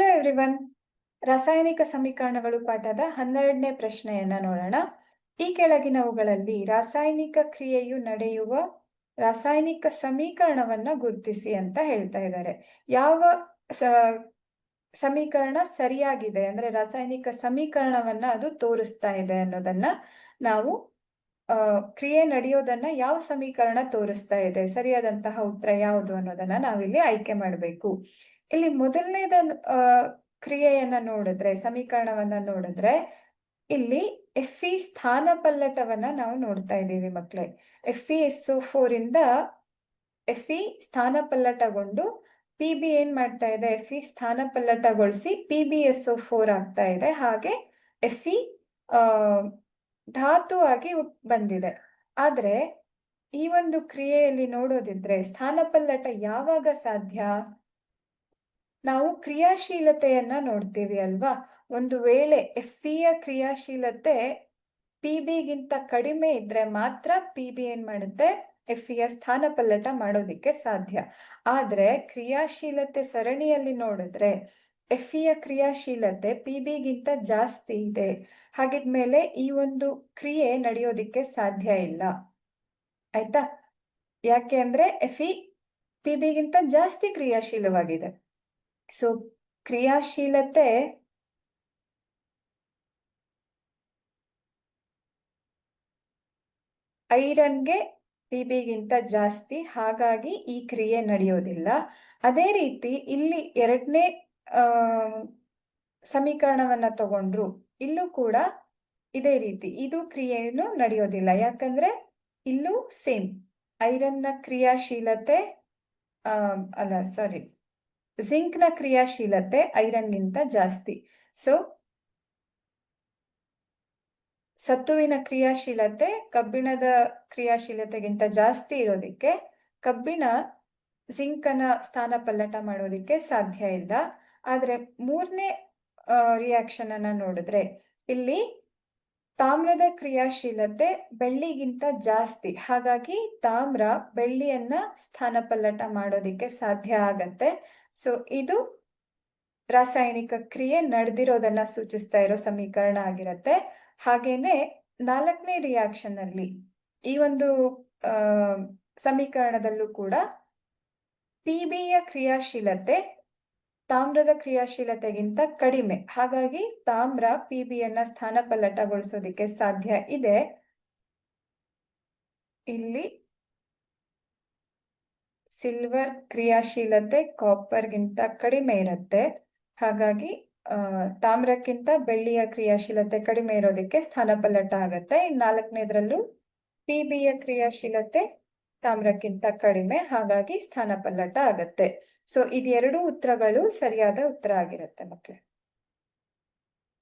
Hello everyone ರಾಸಾಯನಿಕ ಸಮೀಕರಣಗಳು ಪಾಠದ ಹನ್ನೆರಡನೇ ಪ್ರಶ್ನೆಯನ್ನ ನೋಡೋಣ. ಈ ಕೆಳಗಿನವುಗಳಲ್ಲಿ ರಾಸಾಯನಿಕ ಕ್ರಿಯೆಯು ನಡೆಯುವ ರಾಸಾಯನಿಕ ಸಮೀಕರಣವನ್ನ ಗುರುತಿಸಿ ಅಂತ ಹೇಳ್ತಾ ಇದ್ದಾರೆ. ಯಾವ ಸಮೀಕರಣ ಸರಿಯಾಗಿದೆ? ಅಂದ್ರೆ ರಾಸಾಯನಿಕ ಸಮೀಕರಣವನ್ನ ಅದು ತೋರಿಸ್ತಾ ಇದೆ ಅನ್ನೋದನ್ನ ನಾವು ಕ್ರಿಯೆ ನಡೆಯೋದನ್ನ ಯಾವ ಸಮೀಕರಣ ತೋರಿಸ್ತಾ ಇದೆ? ಸರಿಯಾದಂತಹ ಉತ್ತರ ಯಾವುದು ಅನ್ನೋದನ್ನ ನಾವಿಲ್ಲಿ ಆಯ್ಕೆ ಮಾಡಬೇಕು. ಇಲ್ಲಿ ಮೊದಲನೇದ ಕ್ರಿಯೆಯನ್ನ ನೋಡಿದ್ರೆ, ಸಮೀಕರಣವನ್ನ ನೋಡಿದ್ರೆ, ಇಲ್ಲಿ ಎಫ್ ಇ ಸ್ಥಾನ ಪಲ್ಲಟವನ್ನ ನಾವು ನೋಡ್ತಾ ಇದ್ದೀವಿ ಮಕ್ಳೆ. ಎಫ್ ಎಸ್ ಒ ಫೋರ್ ಇಂದ ಎಫ್ ಇ ಸ್ಥಾನ ಪಲ್ಲಟಗೊಂಡು ಪಿ ಬಿ ಏನ್ ಮಾಡ್ತಾ ಇದೆ? ಎಫ್ ಇ ಸ್ಥಾನ ಪಲ್ಲಟಗೊಳಿಸಿ P B S O four ಆಗ್ತಾ ಇದೆ. ಹಾಗೆ ಎಫ್ ಇ ಧಾತು ಆಗಿ ಬಂದಿದೆ. ಆದ್ರೆ ಈ ಒಂದು ಕ್ರಿಯೆಯಲ್ಲಿ ನೋಡೋದಿದ್ರೆ ಸ್ಥಾನ ಪಲ್ಲಟ ಯಾವಾಗ ಸಾಧ್ಯ? ನಾವು ಕ್ರಿಯಾಶೀಲತೆಯನ್ನ ನೋಡ್ತೀವಿ ಅಲ್ವಾ? ಒಂದು ವೇಳೆ ಎಫ್ ಯ ಕ್ರಿಯಾಶೀಲತೆ ಪಿ ಬಿಗಿಂತ ಕಡಿಮೆ ಇದ್ರೆ ಮಾತ್ರ ಪಿ ಬಿ ಏನ್ ಮಾಡುತ್ತೆ? ಎಫ್ ಯ ಸ್ಥಾನ ಪಲ್ಲಟ ಮಾಡೋದಿಕ್ಕೆ ಸಾಧ್ಯ. ಆದ್ರೆ ಕ್ರಿಯಾಶೀಲತೆ ಸರಣಿಯಲ್ಲಿ ನೋಡಿದ್ರೆ ಎಫ್ ಯ ಕ್ರಿಯಾಶೀಲತೆ ಪಿ ಬಿಗಿಂತ ಜಾಸ್ತಿ ಇದೆ. ಹಾಗಿದ್ಮೇಲೆ ಈ ಒಂದು ಕ್ರಿಯೆ ನಡೆಯೋದಿಕ್ಕೆ ಸಾಧ್ಯ ಇಲ್ಲ. ಆಯ್ತಾ? ಯಾಕೆ ಅಂದ್ರೆ ಎಫ್ ಇ ಪಿ ಬಿಗಿಂತ ಜಾಸ್ತಿ ಕ್ರಿಯಾಶೀಲವಾಗಿದೆ. ಸೊ ಕ್ರಿಯಾಶೀಲತೆ ಐರನ್ಗೆ ಪಿ ಬಿಗಿಂತ ಜಾಸ್ತಿ, ಹಾಗಾಗಿ ಈ ಕ್ರಿಯೆ ನಡೆಯೋದಿಲ್ಲ. ಅದೇ ರೀತಿ ಇಲ್ಲಿ ಎರಡನೇ ಸಮೀಕರಣವನ್ನ ತಗೊಂಡ್ರು, ಇಲ್ಲೂ ಕೂಡ ಇದೇ ರೀತಿ, ಇದು ಕ್ರಿಯೆಯನ್ನು ನಡೆಯೋದಿಲ್ಲ. ಯಾಕಂದ್ರೆ ಇಲ್ಲೂ ಸೇಮ್, ಐರನ್ನ ಕ್ರಿಯಾಶೀಲತೆ ಅಲ್ಲ ಸಾರಿ ಜಿಂಕ್ನ ಕ್ರಿಯಾಶೀಲತೆ ಐರನ್ಗಿಂತ ಜಾಸ್ತಿ. ಸೊ ಸತ್ತುವಿನ ಕ್ರಿಯಾಶೀಲತೆ ಕಬ್ಬಿಣದ ಕ್ರಿಯಾಶೀಲತೆಗಿಂತ ಜಾಸ್ತಿ ಇರೋದಿಕ್ಕೆ ಕಬ್ಬಿಣ ಜಿಂಕನ ಸ್ಥಾನ ಪಲ್ಲಟ ಮಾಡೋದಿಕ್ಕೆ ಸಾಧ್ಯ ಇಲ್ಲ. ಆದ್ರೆ ಮೂರನೇ ರಿಯಾಕ್ಷನ್ ಅನ್ನ ನೋಡಿದ್ರೆ ಇಲ್ಲಿ ತಾಮ್ರದ ಕ್ರಿಯಾಶೀಲತೆ ಬೆಳ್ಳಿಗಿಂತ ಜಾಸ್ತಿ. ಹಾಗಾಗಿ ತಾಮ್ರ ಬೆಳ್ಳಿಯನ್ನ ಸ್ಥಾನ ಪಲ್ಲಟ ಮಾಡೋದಿಕ್ಕೆ ಸಾಧ್ಯ ಆಗತ್ತೆ. ಸೊ ಇದು ರಾಸಾಯನಿಕ ಕ್ರಿಯೆ ನಡೆದಿರೋದನ್ನ ಸೂಚಿಸ್ತಾ ಇರೋ ಸಮೀಕರಣ ಆಗಿರತ್ತೆ. ಹಾಗೇನೆ ನಾಲ್ಕನೇ ರಿಯಾಕ್ಷನ್ ಅಲ್ಲಿ ಈ ಒಂದು ಸಮೀಕರಣದಲ್ಲೂ ಕೂಡ ಪಿಬಿಯ ಕ್ರಿಯಾಶೀಲತೆ ತಾಮ್ರದ ಕ್ರಿಯಾಶೀಲತೆಗಿಂತ ಕಡಿಮೆ. ಹಾಗಾಗಿ ತಾಮ್ರ ಪಿಬಿಯನ್ನ ಸ್ಥಾನ ಪಲ್ಲಟಗೊಳಿಸೋದಿಕ್ಕೆ ಸಾಧ್ಯ ಇದೆ. ಇಲ್ಲಿ ಸಿಲ್ವರ್ ಕ್ರಿಯಾಶೀಲತೆ ಕಾಪರ್ಗಿಂತ ಕಡಿಮೆ ಇರುತ್ತೆ. ಹಾಗಾಗಿ ತಾಮ್ರಕ್ಕಿಂತ ಬೆಳ್ಳಿಯ ಕ್ರಿಯಾಶೀಲತೆ ಕಡಿಮೆ ಇರೋದಕ್ಕೆ ಸ್ಥಾನ ಪಲ್ಲಟ ಆಗತ್ತೆ. ಇನ್ನು ನಾಲ್ಕನೇದ್ರಲ್ಲೂ ಪಿ ಬಿಯ ಕ್ರಿಯಾಶೀಲತೆ ತಾಮ್ರಕ್ಕಿಂತ ಕಡಿಮೆ ಹಾಗಾಗಿ ಸ್ಥಾನ ಪಲ್ಲಟ ಆಗತ್ತೆ ಸೊ ಇದೆರಡು ಉತ್ತರಗಳು ಸರಿಯಾದ ಉತ್ತರ ಆಗಿರುತ್ತೆ ಮಕ್ಕಳೇ